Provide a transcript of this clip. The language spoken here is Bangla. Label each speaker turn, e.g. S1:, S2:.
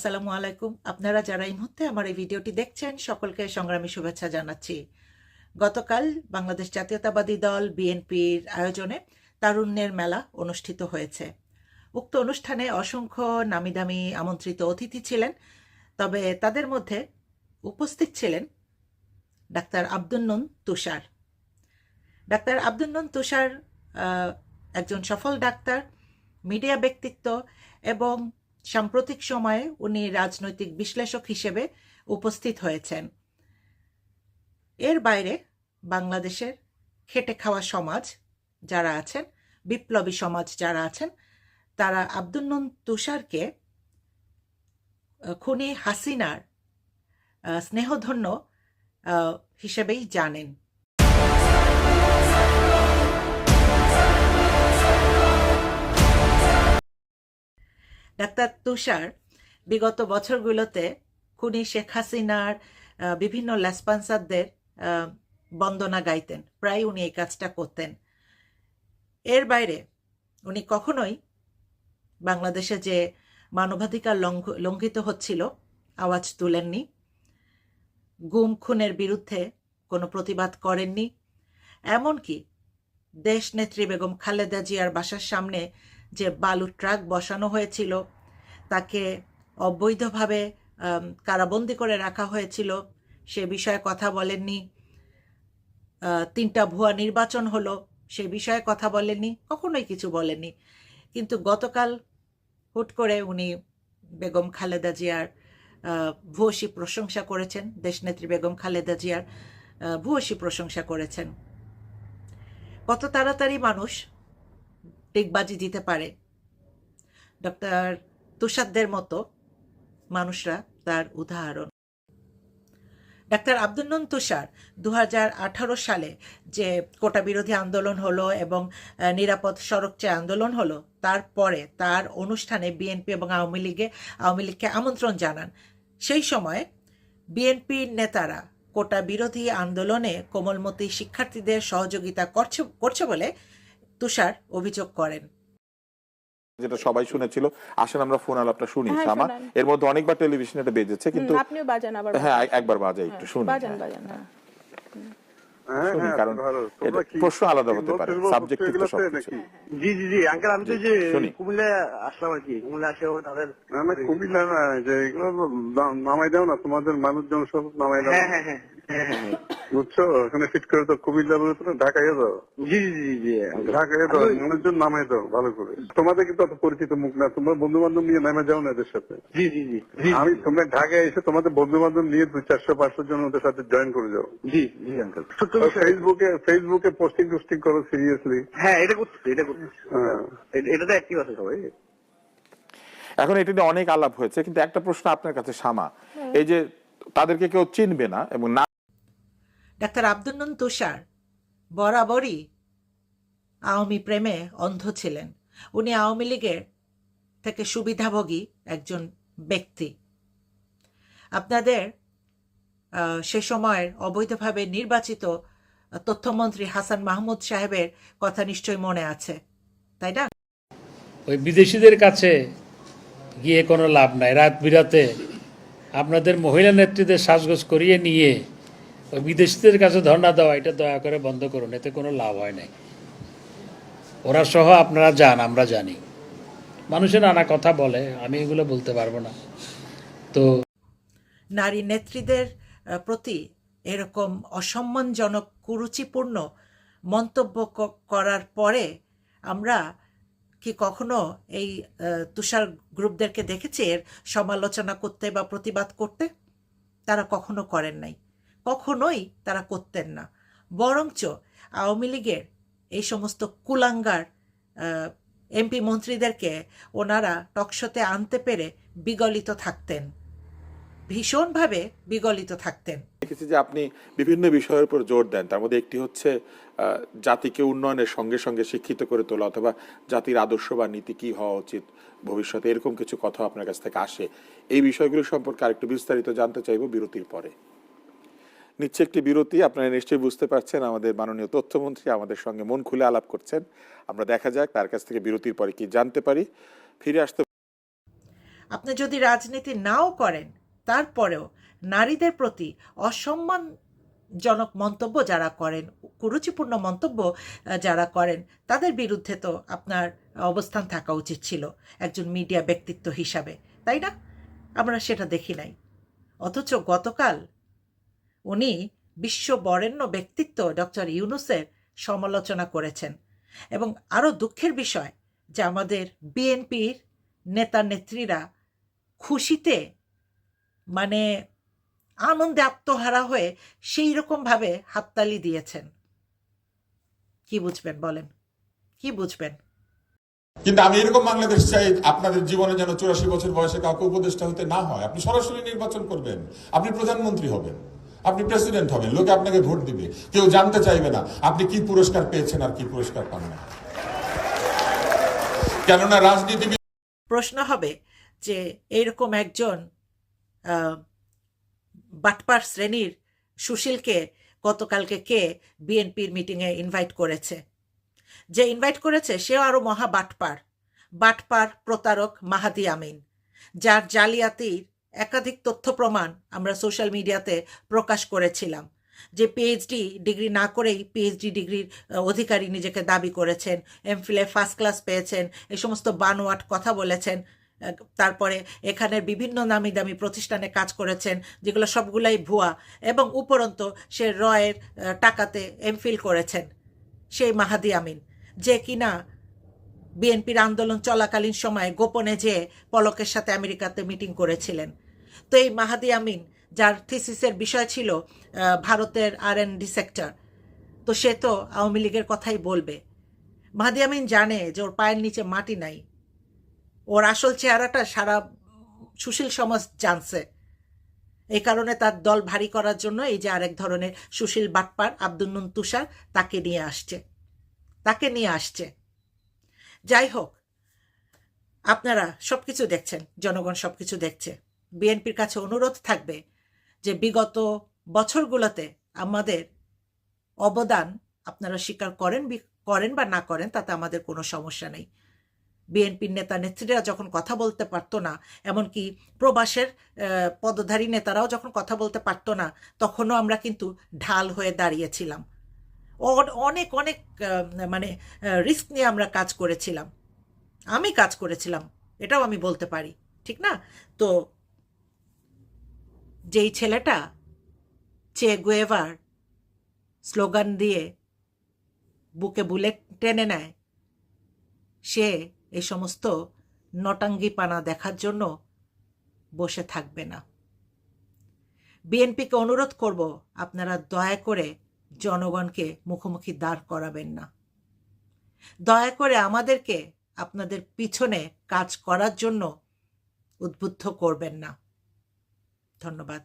S1: আসসালামু আলাইকুম আপনারা যারা এই মুহূর্তে আমার এই ভিডিওটি দেখছেন, সকলকে সংগ্রামী শুভেচ্ছা জানাচ্ছি। গতকাল বাংলাদেশ জাতীয়তাবাদী দল বিএনপির আয়োজনে তারুণ্যের মেলা অনুষ্ঠিত হয়েছে। উক্ত অনুষ্ঠানে অসংখ্য নামিদামি আমন্ত্রিত অতিথি ছিলেন, তবে তাদের মধ্যে উপস্থিত ছিলেন ডাক্তার আব্দুল নুন তুষার। ডাক্তার আব্দুল নুন তুষার একজন সফল ডাক্তার, মিডিয়া ব্যক্তিত্ব এবং সাম্প্রতিক সময়ে উনি রাজনৈতিক বিশ্লেষক হিসেবে উপস্থিত হয়েছেন। এর বাইরে বাংলাদেশের খেটে খাওয়া সমাজ যারা আছেন, বিপ্লবী সমাজ যারা আছেন, তারা আব্দুল নুন তুষারকে খুনি হাসিনার স্নেহধন্য হিসেবেই জানেন। ডাক্তার তুষার বিগত বছরগুলোতে খুনি শেখ হাসিনার বিভিন্ন লেসপন্সারদের আহ, বন্দনা গাইতেন। প্রায় উনি এই কাজটা করতেন। এর বাইরে উনি কখনোই বাংলাদেশে যে মানবাধিকার লঙ্ঘ- লঙ্ঘিত হচ্ছিল আওয়াজ তুলেননি। গুম খুনের বিরুদ্ধে কোনো প্রতিবাদ করেননি। এমনকি দেশ নেত্রী বেগম খালেদা জিয়ার বাসার সামনে যে বালু ট্রাক বসানো হয়েছিল, তাকে অবৈধভাবে কারাবন্দি করে রাখা হয়েছিল। সে বিষয়ে কথা বলেননি। তিনটা ভুয়া নির্বাচন হলো, সে বিষয়ে কথা বলেননি, কখনোই কিছু বলেননি। কিন্তু গতকাল হুট করে উনি বেগম খালেদা জিয়ার ভূয়সী প্রশংসা করেছেন। দেশনেত্রী বেগম খালেদা জিয়ার ভূয়সী প্রশংসা করেছেন। কত তাড়াতাড়ি মানুষ ডিগবাজি দিতে পারে। ডক্টর তুষারদের মতো মানুষরা তার উদাহরণ। ডাক্তার আব্দুল নন তুষার দু হাজার আঠারো সালে যে কোটা বিরোধী আন্দোলন হলো এবং নিরাপদ সড়ক চেয়ে আন্দোলন হলো, তারপরে তার অনুষ্ঠানে বিএনপি এবং আওয়ামী লীগে, আওয়ামী লীগকে আমন্ত্রণ জানান। সেই সময় বিএনপির নেতারা কোটা বিরোধী আন্দোলনে কোমলমতি শিক্ষার্থীদের সহযোগিতা করছে করছে বলে তুষার অভিযোগ করেন
S2: যেটা সবাই শুনেছিল আসেন আমরা ফোন আলাপটা শুনি
S3: হ্যাঁ,
S2: শামা এর মধ্যে অনেকবার টেলিভিশনে এটা বেজেছে কিন্তু
S3: আপনিও বাজান আবার
S2: হ্যাঁ একবার বাজে একটু
S3: হ্যাঁ,
S2: শুনি
S3: বাজান
S2: হ্যাঁ।
S3: বাজান হ্যাঁ
S4: হ্যাঁ,
S2: শুনি,
S4: হ্যাঁ,
S2: কারণ
S4: ভালো।
S2: এটা প্রশ্ন আলাদা
S4: কি
S2: হতে পারে,
S4: বলতে বলতে
S2: তো সবকিছু।
S5: জি জি জি আঙ্কেল আমি তো যে কুমিল্লা আসলাম আর কি কুমিল্লা আসে তাদের
S4: না না কুমিল্লা না যে এগুলো না- নামাই দাও না তোমাদের মানুষজন সব নামাই দাও
S5: হ্যাঁ হ্যাঁ হ্যাঁ হ্যাঁ, হ্যাঁ, হ্যাঁ।
S4: বুঝছ? ওখানে ফিট করে তো কুমিল্লা বলে তো ঢাকায় দাও।
S5: জি জি জি জি।
S4: ঢাকায় দাও মানুষজন নামাই দাও ভালো করে। তোমাদের কিন্তু অত পরিচিত মুখ না তোমার বন্ধু বান্ধব নিয়ে নামে যাও না এদের সাথে।
S5: জি জি জি
S4: আমি তোমরা ঢাকায় এসে তোমাদের বন্ধু বান্ধব নিয়ে দুই চারশো পাঁচশো জন ওদের সাথে জয়েন করে যাও।
S5: জি জি আঙ্কেল
S4: ফেসবুকে ফেসবুকে পোস্টিং টোস্টিং করো সিরিয়াসলি
S5: হ্যাঁ এটা করতেছে এটা করতেছে।
S4: হ্যাঁ।
S5: এটা- এটা তো অ্যাক্টিভ আছে সবাই।
S2: এখন এটা নিয়ে অনেক আলাপ হয়েছে কিন্তু একটা প্রশ্ন আপনার কাছে শামা এই যে তাদেরকে কেউ চিনবে না এবং না
S1: ডাক্তার আব্দুল নন তুষার বরাবরই আওয়ামী প্রেমে অন্ধ ছিলেন। উনি আওয়ামী লীগের থেকে সুবিধাভোগী একজন ব্যক্তি। আপনাদের সে সময়ের অবৈধভাবে নির্বাচিত তথ্যমন্ত্রী হাসান মাহমুদ সাহেবের কথা নিশ্চয়ই মনে আছে, তাই না?
S6: ওই বিদেশিদের কাছে গিয়ে কোনো লাভ নাই। রাত বিরাতে আপনাদের মহিলা নেত্রীদের সাজগোজ করিয়ে নিয়ে বিদেশিদের কাছে ধর্ণা দেওয়া, এটা দয়া করে বন্ধ করুন, এতে কোনো লাভ হয় নাই। ওরা সহ আপনারা যান, আমরা জানি। মানুষের নানা কথা বলে, আমি এগুলো বলতে পারব না। তো
S1: নারী নেত্রীদের প্রতি এরকম অসম্মানজনক, কুরুচিপূর্ণ মন্তব্য করার পরে আমরা কি কখনো এই তুষার গ্রুপদেরকে দেখেছি, এর সমালোচনা করতে বা প্রতিবাদ করতে? তারা কখনো করেন নাই। কখনোই তারা করতেন না। বরঞ্চ আওয়ামী লীগের এই সমস্ত কুলাঙ্গার এমপি মন্ত্রীদেরকে ওনারা টকশোতে আনতে পেরে বিগলিত থাকতেন। ভীষণভাবে বিগলিত থাকতেন।
S2: দেখেছি যে আপনি বিভিন্ন বিষয়ের উপর জোর দেন। তার মধ্যে একটি হচ্ছে জাতিকে উন্নয়নের সঙ্গে সঙ্গে শিক্ষিত করে তোলা অথবা জাতির আদর্শ বা নীতি কি হওয়া উচিত ভবিষ্যতে, এরকম কিছু কথা আপনার কাছ থেকে আসে। এই বিষয়গুলো সম্পর্কে আরেকটু বিস্তারিত জানতে চাইব বিরতির পরে। নিচ্ছে একটি বিরতি। আপনারা নিশ্চয়ই বুঝতে পারছেন আমাদের মাননীয় তথ্যমন্ত্রী আমাদের সঙ্গে মন খুলে আলাপ করছেন। আমরা দেখা যাক তার কাছ থেকে বিরতির পরে কি জানতে পারি। ফিরে আসতে
S1: আপনি যদি রাজনীতি নাও করেন, তারপরেও নারীদের প্রতি অসম্মানজনক মন্তব্য যারা করেন, কুরুচিপূর্ণ মন্তব্য যারা করেন, তাদের বিরুদ্ধে তো আপনার অবস্থান থাকা উচিত ছিল, একজন মিডিয়া ব্যক্তিত্ব হিসাবে, তাই না? আমরা সেটা দেখি নাই। অথচ গতকাল উনি বিশ্ব বরেণ্য ব্যক্তিত্ব ডক্টর ইউনুসের সমালোচনা করেছেন। এবং আরও দুঃখের বিষয় যে আমাদের বিএনপির নেতা নেত্রীরা খুশিতে মানে আনন্দে আত্মহারা হয়ে সেই রকমভাবে হাততালি দিয়েছেন। কি বুঝবেন বলেন? কি বুঝবেন?
S3: কিন্তু আমি এরকম বাংলাদেশ চাই আপনাদের জীবনে যেন চুরাশি বছর বয়সে কাউকে উপদেষ্টা হতে না হয়। আপনি সরাসরি নির্বাচন করবেন। আপনি প্রধানমন্ত্রী হবেন। আপনি প্রেসিডেন্ট হবেন, লোকে আপনাকে ভোট দিবে। কেউ জানতে চাইবে না, আপনি কি পুরস্কার পেয়েছেন আর কি পুরস্কার পান না। কেননা রাজনীতি
S1: প্রশ্ন হবে যে এইরকম একজন বাটপার শ্রেণির সুশীলকে গতকালকে কে বিএনপির মিটিংয়ে ইনভাইট করেছে? যে ইনভাইট করেছে, সেও আরও মহা বাটপার। বাটপার প্রতারক মাহাদি আমিন, যার জালিয়াতির একাধিক তথ্য প্রমাণ আমরা সোশ্যাল মিডিয়াতে প্রকাশ করেছিলাম। যে পিএইচডি ডিগ্রি না করেই পিএইচডি ডিগ্রির অধিকারী নিজেকে দাবি করেছেন এমফিলে ফার্স্ট ক্লাস পেয়েছেন, এই সমস্ত বানোয়াট কথা বলেছেন তারপরে এখানের বিভিন্ন নামি দামি প্রতিষ্ঠানে কাজ করেছেন, যেগুলো সবগুলাই ভুয়া, এবং উপরন্ত সে রয়ের টাকাতে এমফিল করেছেন, সেই মাহাদি আমিন। যে কিনা বিএনপির আন্দোলন চলাকালীন সময়ে গোপনে যে পলকের সাথে আমেরিকাতে মিটিং করেছিলেন। তো এই মাহাদি আমিন, যার থিসিসের বিষয় ছিল ভারতের আর এন ডি সেক্টর, তো সে তো আওয়ামী লীগের কথাই বলবে। মাহাদি আমিন জানে যে ওর পায়ের নিচে মাটি নাই। ওর আসল চেহারাটা সারা সুশীল সমাজ জানছে। এই কারণে তার দল ভারী করার জন্য এই যে আরেক ধরনের সুশীল বাটপার আব্দুল নুন তুষার, তাকে নিয়ে আসছে। তাকে নিয়ে আসছে। যাই হোক, আপনারা সবকিছু দেখছেন, জনগণ সবকিছু দেখছে। বিএনপির কাছে অনুরোধ থাকবে যে বিগত বছরগুলোতে আমাদের অবদান আপনারা স্বীকার করেন করেন বা না করেন, তাতে আমাদের কোনো সমস্যা নেই। বিএনপির নেতা নেত্রীরা যখন কথা বলতে পারতো না, এমনকি প্রবাসের পদধারী নেতারাও যখন কথা বলতে পারতো না, তখনও আমরা কিন্তু ঢাল হয়ে দাঁড়িয়েছিলাম। অনেক অনেক মানে রিস্ক নিয়ে আমরা কাজ করেছিলাম। আমি কাজ করেছিলাম, এটাও আমি বলতে পারি, ঠিক না? তো যেই ছেলেটা, চে গুয়েভার, স্লোগান দিয়ে বুকে বুলেট টেনে নেয়, সে এই সমস্ত নটাঙ্গিপানা দেখার জন্য বসে থাকবে না। বিএনপিকে অনুরোধ করব, আপনারা দয়া করে জনগণকে মুখোমুখি দাঁড় করাবেন না। দয়া করে আমাদেরকে আপনাদের পিছনে কাজ করার জন্য উদ্বুদ্ধ করবেন না। ধন্যবাদ।